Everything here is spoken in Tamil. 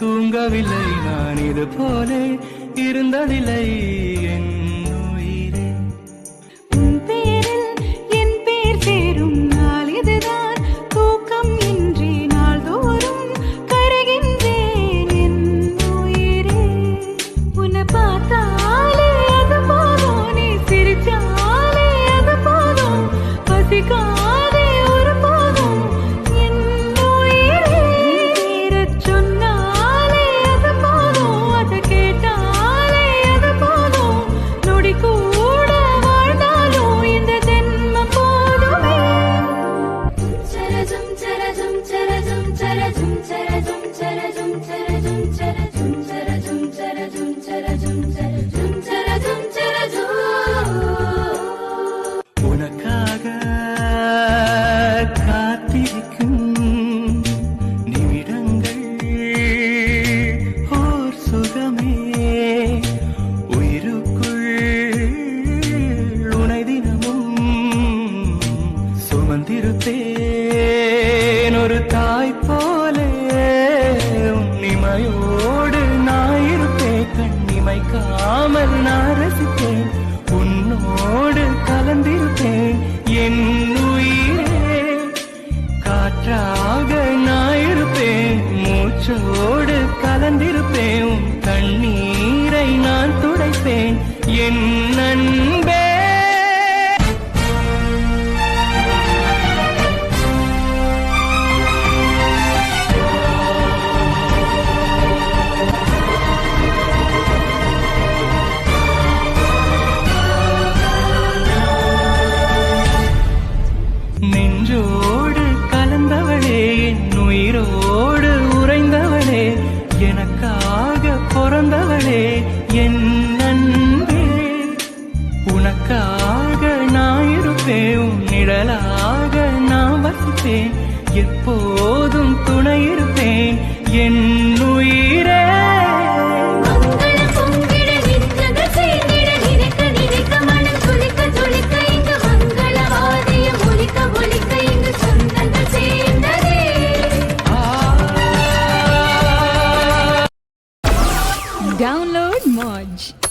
தூங்கவில்லை நான் இது போலே இருந்ததில்லை என் வந்திருப்பேன். ஒரு தாய் போலே உன்னிமையோடு நான் இருப்பேன். கண்ணிமைக்காமல் நான் ரசிப்பேன். உன்னோடு கலந்திருப்பேன். என் உயிரே காற்றாக நான் இருப்பேன். மூச்சோடு கலந்திருப்பேன். உன் கண்ணீரை நான் துடைப்பேன். என் நன்மை நெஞ்சோடு கலந்தவளே என் உயிரோடு உறைந்தவளே எனக்காக பிறந்தவளே என் நண்பே உனக்காக நான் இருப்பேன் உன் நிழலாக நான் வசிப்பேன் எப்போதும் துணை இருப்பேன் என் Download Modge.